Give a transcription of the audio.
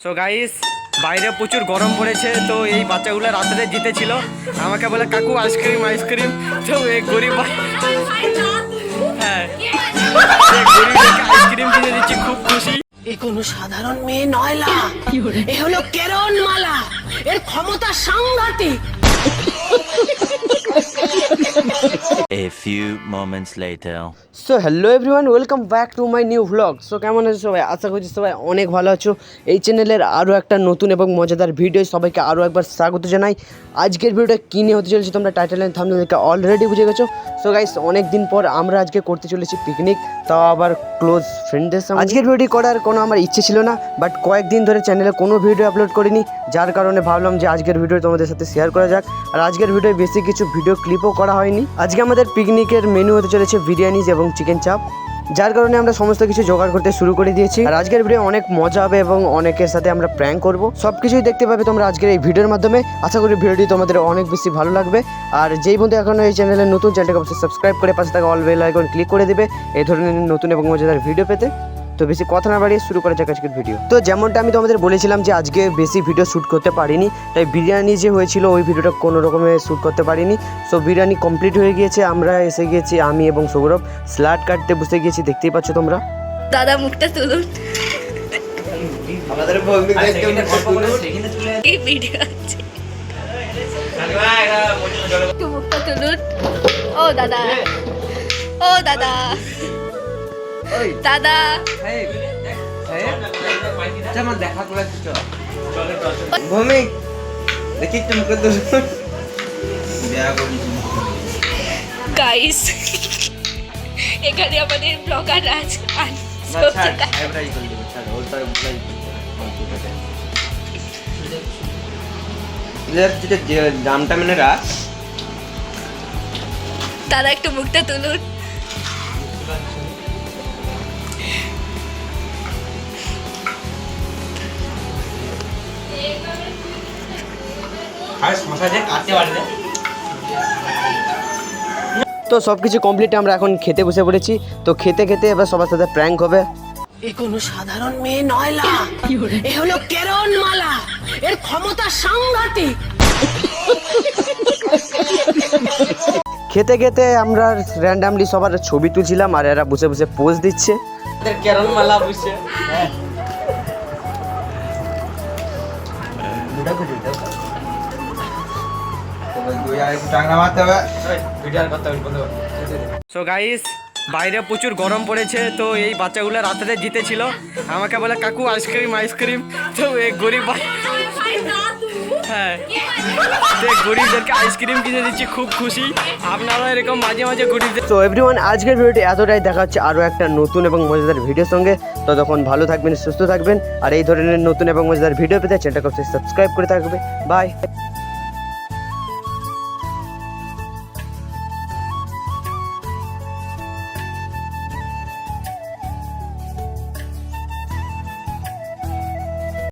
So guys বাইরে প্রচুর গরম পড়েছে তো এই বাচ্চাগুলো রাস্তাতে জিতেছিল। আমাকে বলে কাকু আইসক্রিম আইসক্রিম তো এই গরিব হ্যাঁ। আইসক্রিম কিনে দিচ্ছি খুব খুশি। এ কোনো সাধারণ মেয়ে নয়লা এ হলো কেরণ মালা। এর ক্ষমতা সাংঘাতিক। A few moments later. So hello everyone welcome back to my new vlog so কেমন আছো সবাই? আশা করছি সবাই অনেক ভালো আছো। এই চ্যানেলের আরও একটা নতুন এবং মজাদার ভিডিও সবাইকে আরও একবার স্বাগত জানাই। আজকের ভিডিওটা কী নিয়ে হতে চলেছে তোমরা টাইটেল লাইন থামনে দেখে অলরেডি বুঝে গেছো। সো গাইস অনেক দিন পর আমরা আজকে করতে চলেছি পিকনিক তাও আবার ক্লোজ ফ্রেন্ডদের সঙ্গে আজকের ভিডিও করার কোনো আমার ইচ্ছে ছিল না বাট কয়েকদিন ধরে চ্যানেলে কোনো ভিডিও আপলোড করিনি, যার কারণে ভাবলাম যে আজকের ভিডিও তোমাদের সাথে শেয়ার করা যাক। আর আজকের ভিডিও বেশি কিছু ভিডিও ক্লিপও করা হয়নি। আজকে আমাদের পিকনিকের মেনু হতে চলেছে বিরিয়ানিজ এবং চিকেন চাপ যার কারণে আমরা সমস্ত কিছু জোগাড় করতে শুরু করে দিয়েছি। আর আজকের ভিডিও অনেক মজা হবে এবং অনেকের সাথে আমরা প্র্যাঙ্ক করব। সব কিছুই দেখতে পাবে তোমরা আজকের এই ভিডিওর মাধ্যমে। আশা করি ভিডিওটি তোমাদের অনেক বেশি ভালো লাগবে। আর যেই বন্ধু এখনও এই চ্যানেলে নতুন চ্যানেলটাকে অবশ্যই সাবস্ক্রাইব করে পাশে থাকা অল বেল আইকন ক্লিক করে দেবে। এই ধরনের নতুন এবং মজাদার ভিডিও পেতে তো বেশি কথা না বাড়িয়ে শুরু করা যাক আজকের ভিডিও তো যেমনটা আমি তোমাদের বলেছিলাম যে আজকে বেশি ভিডিও শ্যুট করতে পারিনি তাই বিরিয়ানি যে হয়েছিল ওই ভিডিওটা কোনো রকমে শ্যুট করতে পারিনি। সো বিরিয়ানি কমপ্লিট হয়ে গিয়েছে আমরা এসে গিয়েছি আমি এবং সৌরভ। স্লাড কাটতে বসে গিয়েছি দেখতেই পাচ্ছ তোমরা। দাদা মুখটা তুলুন। এই ভিডিও আছে। মুখটা তুলুন। ও দাদা। ও দাদা। দাদা। ভৌমিক দেখি একটু মুখে গাইস এখানে আমাদের ব্লগার রাজ আর দামটা মানে তো সব কিছু কমপ্লিট আমরা এখন খেতে বসে পড়েছি। তো খেতে খেতে এবার সবার সাথে প্র্যাঙ্ক হবে। এ কোনো সাধারণ মেয়ে নয়লা এ হলো কেরণ মালা এর ক্ষমতা সাংঘাতিক। খেতে খেতে আমরা র্যান্ডামলি সবার ছবি তুলছিলাম আর এরা বসে বসে পোজ দিচ্ছে। কেরল মালা সো গাইস বাইরে প্রচুর গরম পড়েছে তো এই বাচ্চাগুলো রাস্তাতে জিতেছিল। আমাকে বলে কাকু আইসক্রিম আইসক্রিম তো এই গরিব হ্যাঁ। গরিবদেরকে আইসক্রিম কিনে দিচ্ছি খুব খুশি। আপনারা এরকম মাঝে মাঝে গরিবদের তো এভরিওয়ান আজকের ভিডিওটি এতটাই। দেখা হচ্ছে আরও একটা নতুন এবং মজাদার ভিডিওর সঙ্গে। ততক্ষণ ভালো থাকবেন সুস্থ থাকবেন। আর এই ধরনের নতুন এবং মজাদার ভিডিও পেতে চ্যানেলটাকে সাবস্ক্রাইব করে থাকবে। বাই